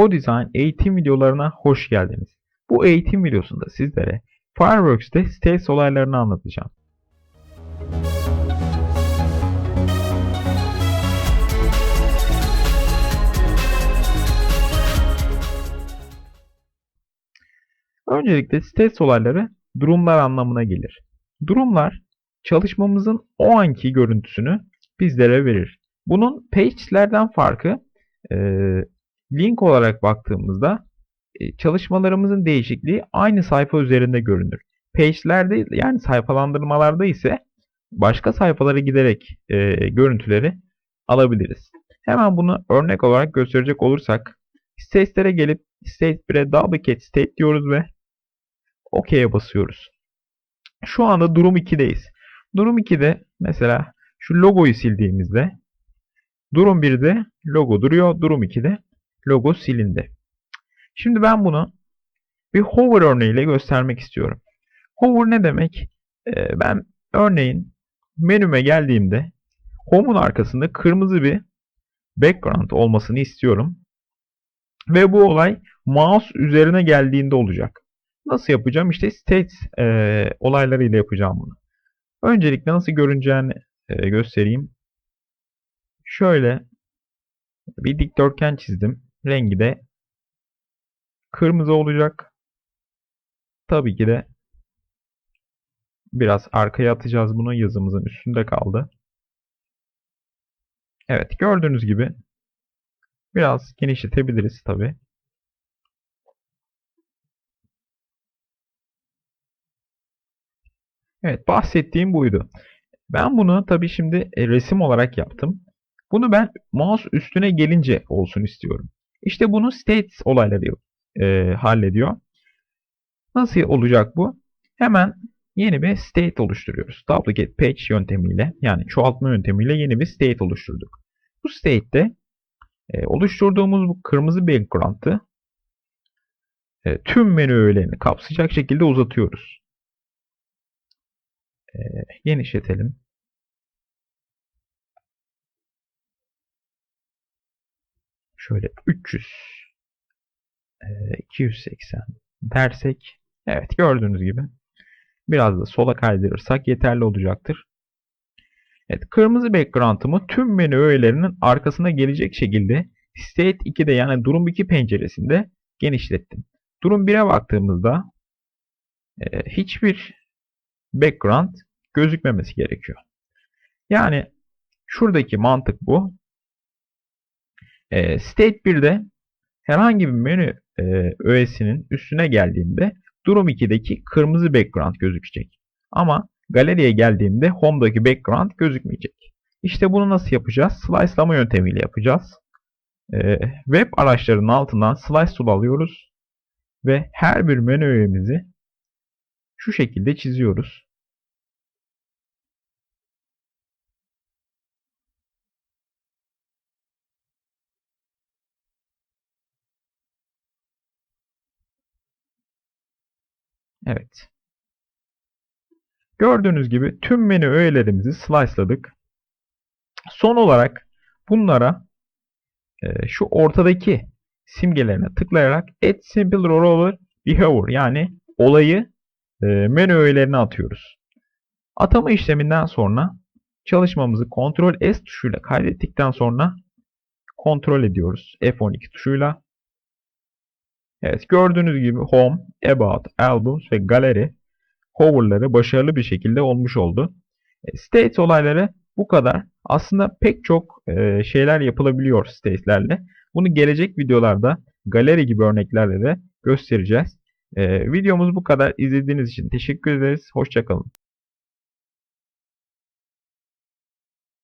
O Design eğitim videolarına hoş geldiniz. Bu eğitim videosunda sizlere Fireworks'te States olaylarını anlatacağım. Öncelikle States olayları durumlar anlamına gelir. Durumlar çalışmamızın o anki görüntüsünü bizlere verir. Bunun page'lerden farkı link olarak baktığımızda e, çalışmalarımızın değişikliği aynı sayfa üzerinde görünür. Page'lerde yani sayfalandırmalarda ise başka sayfalara giderek e, görüntüleri alabiliriz. Hemen bunu örnek olarak gösterecek olursak States'lere gelip State 1'e duplicate state diyoruz ve OK'ye basıyoruz. Şu anda durum 2'deyiz. Durum 2'de mesela şu logoyu sildiğimizde durum 1'de logo duruyor. Durum 2'de logo silindi. Şimdi ben bunu bir hover örneğiyle göstermek istiyorum. Hover ne demek? Ee, ben örneğin menüme geldiğimde home'un arkasında kırmızı bir background olmasını istiyorum. Ve bu olay mouse üzerine geldiğinde olacak. Nasıl yapacağım? İşte state e, olaylarıyla yapacağım bunu. Öncelikle nasıl görüneceğini e, göstereyim. Şöyle bir dikdörtgen çizdim. Rengi de kırmızı olacak. Tabii ki de biraz arkaya atacağız bunu. Yazımızın üstünde kaldı. Evet gördüğünüz gibi biraz genişletebiliriz tabii. Evet bahsettiğim buydu. Ben bunu tabii şimdi e, resim olarak yaptım. Bunu ben mouse üstüne gelince olsun istiyorum. İşte bunu states olayları e, hallediyor. Nasıl olacak bu? Hemen yeni bir state oluşturuyoruz. Duplicate page yöntemiyle yani çoğaltma yöntemiyle yeni bir state oluşturduk. Bu state'te e, oluşturduğumuz bu kırmızı background'ı e, tüm menü öğelerini kapsayacak şekilde uzatıyoruz. E, genişletelim. Şöyle 300 e, 280 dersek evet gördüğünüz gibi biraz da sola kaydırırsak yeterli olacaktır. Evet, kırmızı background'ımı tüm menü öğelerinin arkasına gelecek şekilde State 2'de yani durum 2 penceresinde genişlettim. Durum 1'e baktığımızda e, hiçbir background gözükmemesi gerekiyor. Yani şuradaki mantık bu. E, state 1'de herhangi bir menü e, öğesinin üstüne geldiğinde durum 2'deki kırmızı background gözükecek. Ama galeriye geldiğimde home'daki background gözükmeyecek. İşte bunu nasıl yapacağız? Slice'lama yöntemiyle yapacağız. E, web araçlarının altından slice tool alıyoruz ve her bir menü öğemizi şu şekilde çiziyoruz. Evet. Gördüğünüz gibi tüm menü öğelerimizi slice'ladık. Son olarak bunlara e, şu ortadaki simgelerine tıklayarak Add Simple Roller Behavior yani olayı e, menü öğelerine atıyoruz. Atama işleminden sonra çalışmamızı Ctrl S tuşuyla kaydettikten sonra kontrol ediyoruz F12 tuşuyla. Evet gördüğünüz gibi Home, About, Albums ve Gallery hover'ları başarılı bir şekilde olmuş oldu. E, State olayları bu kadar. Aslında pek çok e, şeyler yapılabiliyor state'lerle. Bunu gelecek videolarda galeri gibi örneklerle de göstereceğiz. E, videomuz bu kadar. İzlediğiniz için teşekkür ederiz. Hoşçakalın.